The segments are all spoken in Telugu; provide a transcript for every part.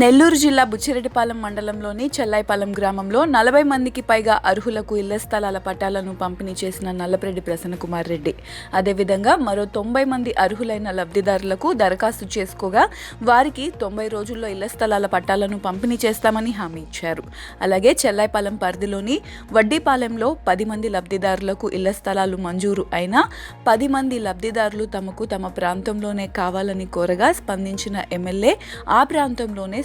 నెల్లూరు జిల్లా బుచ్చిరెడ్డిపాలెం మండలంలోని చెల్లాయిపాలెం గ్రామంలో నలభై మందికి పైగా అర్హులకు ఇళ్ళ స్థలాల పట్టాలను పంపిణీ చేసిన నల్లపరెడ్డి ప్రసన్నకుమార్ రెడ్డి. అదేవిధంగా మరో తొంభై మంది అర్హులైన లబ్ధిదారులకు దరఖాస్తు చేసుకోగా వారికి తొంభై రోజుల్లో ఇళ్ళ స్థలాల పట్టాలను పంపిణీ చేస్తామని హామీ ఇచ్చారు. అలాగే చెల్లాయిపాలెం పరిధిలోని వడ్డీపాలెంలో పది మంది లబ్ధిదారులకు ఇళ్ళ స్థలాలు మంజూరు అయినా పది మంది లబ్ధిదారులు తమకు తమ ప్రాంతంలోనే కావాలని కోరగా స్పందించిన ఎమ్మెల్యే ఆ ప్రాంతంలోనే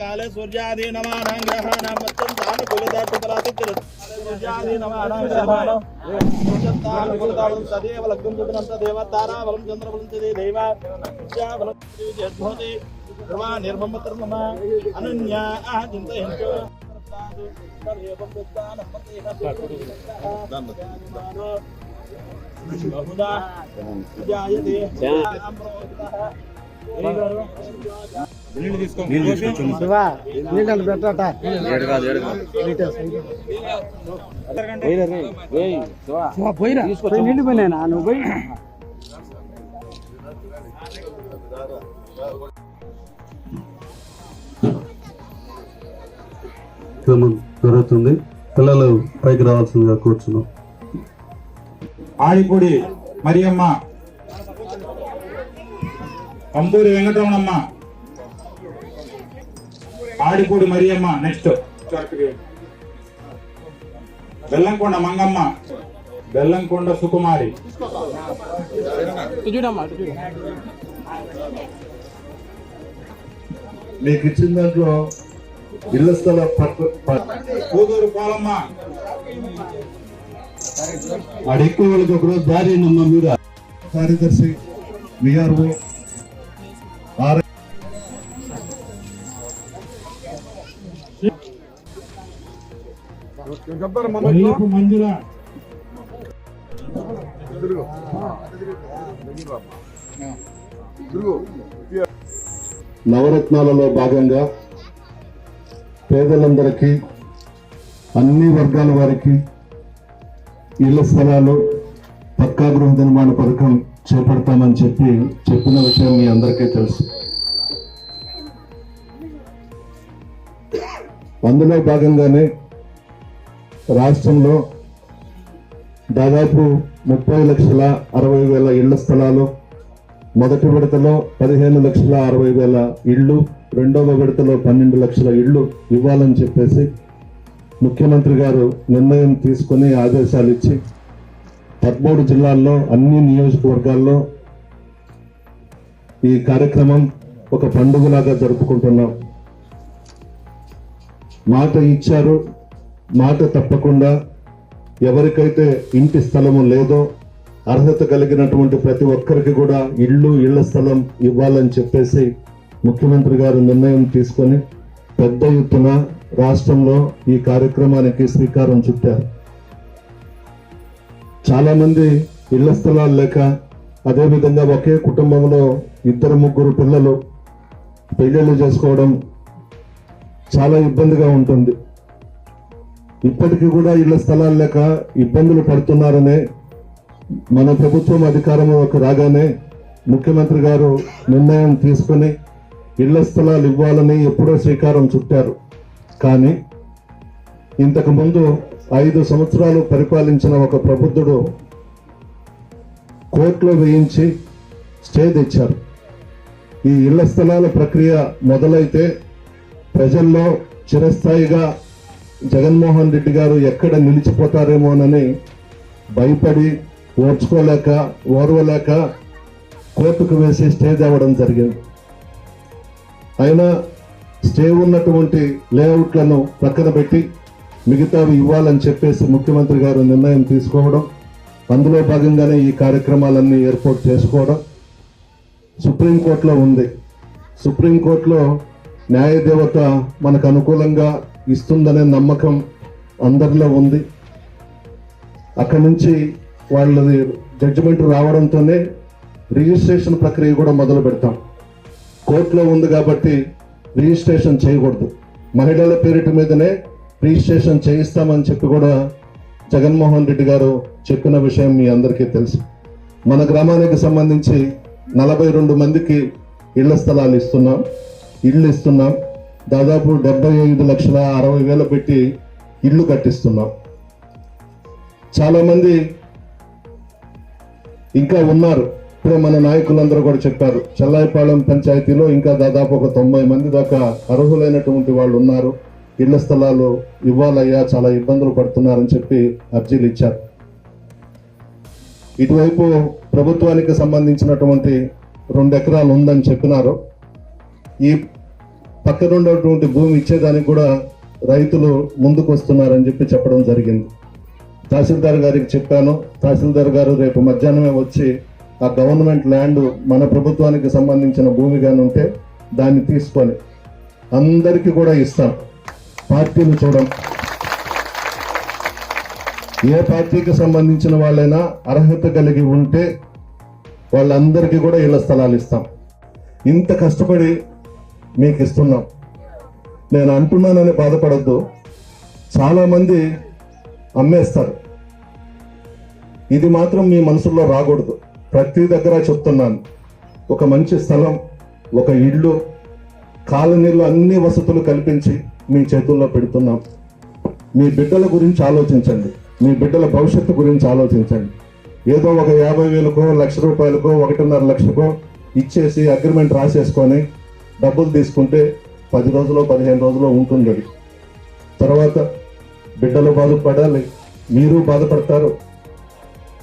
కాలే సూర్యాది నమానాం గ్రహాణాం వచ్చంతాను కులదాటుకలాతిక్కిరత్ సూర్యాది నమానాం గ్రహాణాం వచ్చంతాను కులదాటుం సదేవ లగ్నం జతునంత దేవ. తారావలం చంద్రబలం నీళ్ళు తీసుకొచ్చాను నువ్వు పోయి. జరుగుతుంది. పిల్లలు పైకి రావాల్సిందిగా కూర్చున్నాం. ఆడిపూడి మరియమ్మ. కంపూరి వెంకటరమణమ్మ. ఆడిపూడి మరియమ్మ నెక్స్ట్ బెల్లంకొండ మంగమ్మ. బెల్లంకొండ సుకుమారి. మీకు ఇచ్చిన దాంట్లో ఇళ్ళ స్థల పట్ట ప- కూదూరు పోలమ్మ. ఆడ ఎక్కువ వాళ్ళకి ఒకరోజు దారి నమ్మ మీరు? కార్యదర్శి విఆర్ఓ మంజుల. నవరత్నాలలో భాగంగా పేదలందరికీ అన్ని వర్గాల వారికి ఇళ్ళ స్థలాలు పక్కా గృహ నిర్మాణ పథకం చేపడతామని చెప్పి చెప్పిన విషయం మీ అందరికీ తెలుసు. అందులో భాగంగానే రాష్ట్రంలో దాదాపు ముప్పై లక్షల అరవై వేల ఇళ్ళ స్థలాలు మొదటి విడతలో పదిహేను లక్షల అరవై వేల ఇళ్ళు రెండవ విడతలో పన్నెండు లక్షల ఇళ్ళు ఇవ్వాలని చెప్పేసి ముఖ్యమంత్రి గారు నిర్ణయం తీసుకుని ఆదేశాలు ఇచ్చి పదమూడు జిల్లాల్లో అన్ని నియోజకవర్గాల్లో ఈ కార్యక్రమం ఒక పండుగలాగా జరుపుకుంటున్నాం. మాట ఇచ్చారు. మాట తప్పకుండా ఎవరికైతే ఇంటి స్థలము లేదో అర్హత కలిగినటువంటి ప్రతి ఒక్కరికి కూడా ఇళ్ళు ఇళ్ళ స్థలం ఇవ్వాలని చెప్పేసి ముఖ్యమంత్రి గారు నిర్ణయం తీసుకొని పెద్ద ఎత్తున రాష్ట్రంలో ఈ కార్యక్రమానికి శ్రీకారం చుట్టారు. చాలామంది ఇళ్ళ స్థలాలు లేక అదేవిధంగా ఒకే కుటుంబంలో ఇద్దరు ముగ్గురు పిల్లలు పెళ్ళిళ్ళు చేసుకోవడం చాలా ఇబ్బందిగా ఉంటుంది. ఇప్పటికీ కూడా ఇళ్ళ స్థలాలు లేక ఇబ్బందులు పడుతున్నారనే మన ప్రభుత్వం అధికారంలోకి రాగానే ముఖ్యమంత్రి గారు నిర్ణయం తీసుకుని ఇళ్ళ స్థలాలు ఇవ్వాలని ఎప్పుడో శ్రీకారం చుట్టారు. కానీ ఇంతకు ముందు ఐదు సంవత్సరాలు పరిపాలించిన ఒక ప్రబుద్ధుడు కోర్టులో వేయించి స్టే తెచ్చారు. ఈ ఇళ్ళ స్థలాల ప్రక్రియ మొదలైతే ప్రజల్లో చిరస్థాయిగా జగన్మోహన్ రెడ్డి గారు ఎక్కడ నిలిచిపోతారేమోనని భయపడి ఓర్చుకోలేక ఓర్వలేక కోర్టుకు వేసి స్టే తేవడం జరిగింది. అయినా స్టే ఉన్నటువంటి లేఅవుట్లను పక్కన పెట్టి మిగతావి ఇవ్వాలని చెప్పేసి ముఖ్యమంత్రి గారు నిర్ణయం తీసుకోవడం అందులో భాగంగానే ఈ కార్యక్రమాలన్నీ ఏర్పాటు చేసుకోవడం సుప్రీంకోర్టులో ఉంది. సుప్రీంకోర్టులో న్యాయదేవత మనకు అనుకూలంగా ఇస్తుందనే నమ్మకం అందరిలో ఉంది. అక్కడి నుంచి వాళ్ళది జడ్జిమెంట్ రావడంతోనే రిజిస్ట్రేషన్ ప్రక్రియ కూడా మొదలు పెడతాం. కోర్టులో ఉంది కాబట్టి రిజిస్ట్రేషన్ చేయకూడదు. మహిళల పేరిట మీదనే రిజిస్ట్రేషన్ చేయిస్తామని చెప్పి కూడా జగన్మోహన్ రెడ్డి గారు చెప్పిన విషయం మీ అందరికీ తెలుసు. మన గ్రామానికి సంబంధించి నలభై రెండు మందికి ఇళ్ళ స్థలాలు ఇస్తున్నాం ఇళ్ళు ఇస్తున్నాం. దాదాపు డెబ్బై ఐదు లక్షల అరవై వేలు పెట్టి ఇళ్ళు కట్టిస్తున్నాం. చాలామంది ఇంకా ఉన్నారు. ఇప్పుడే మన నాయకులందరూ కూడా చెప్పారు. చెల్లాయిపాళెం పంచాయతీలో ఇంకా దాదాపు ఒక తొంభై మంది దాకా అర్హులైనటువంటి వాళ్ళు ఉన్నారు. ఇళ్ళ స్థలాలు ఇవ్వాలయ్యా చాలా ఇబ్బందులు పడుతున్నారని చెప్పి అర్జీలు ఇచ్చారు. ఇటువైపు ప్రభుత్వానికి సంబంధించినటువంటి రెండు ఎకరాలు ఉందని చెప్పినారు. ఈ పక్కన ఉన్నటువంటి భూమి ఇచ్చేదానికి కూడా రైతులు ముందుకు వస్తున్నారని చెప్పి చెప్పడం జరిగింది. తహసీల్దార్ గారికి చెప్పాను తహసీల్దార్ గారు రేపు మధ్యాహ్నమే వచ్చి ఆ గవర్నమెంట్ ల్యాండ్ మన ప్రభుత్వానికి సంబంధించిన భూమి కానీ ఉంటే దాన్ని తీసుకొని అందరికీ కూడా ఇస్తాం. పార్టీలు చూడం. ఏ పార్టీకి సంబంధించిన వాళ్ళైనా అర్హత కలిగి ఉంటే వాళ్ళందరికీ కూడా ఇళ్ళ స్థలాలు ఇస్తాం. ఇంత కష్టపడి మీకు ఇస్తున్నాం నేను అంటున్నానని బాధపడద్దు. చాలామంది అమ్మేస్తారు. ఇది మాత్రం మీ మనసులో రాకూడదు. ప్రతి దగ్గర చెప్తున్నాను. ఒక మంచి స్థలం ఒక ఇల్లు కాలనీలో అన్ని వసతులు కల్పించి మీ చేతుల్లో పెడుతున్నాం. మీ బిడ్డల గురించి ఆలోచించండి. మీ బిడ్డల భవిష్యత్తు గురించి ఆలోచించండి. ఏదో ఒక యాభై వేలకో లక్ష రూపాయలకో ఒకటిన్నర లక్షకో ఇచ్చేసి అగ్రిమెంట్ రాసేసుకొని డబ్బులు తీసుకుంటే పది రోజులు పదిహేను రోజులు ఉంటుంది అది. తర్వాత బిడ్డలు బాధపడాలి మీరు బాధపడతారు.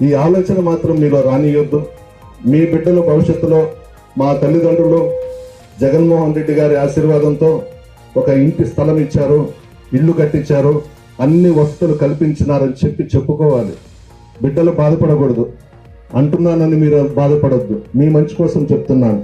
ఈ ఆలోచన మాత్రం మీలో రానియొద్దు. మీ బిడ్డల భవిష్యత్తులో మా తల్లిదండ్రులు జగన్మోహన్ రెడ్డి గారి ఆశీర్వాదంతో ఒక ఇంటి స్థలం ఇచ్చారు ఇల్లు కట్టించారు అన్ని వసతులు కల్పించినారని చెప్పి చెప్పుకోవాలి. బిడ్డలు బాధపడకూడదు. అంటున్నానని మీరు బాధపడద్దు. మీ మంచి కోసం చెప్తున్నాను.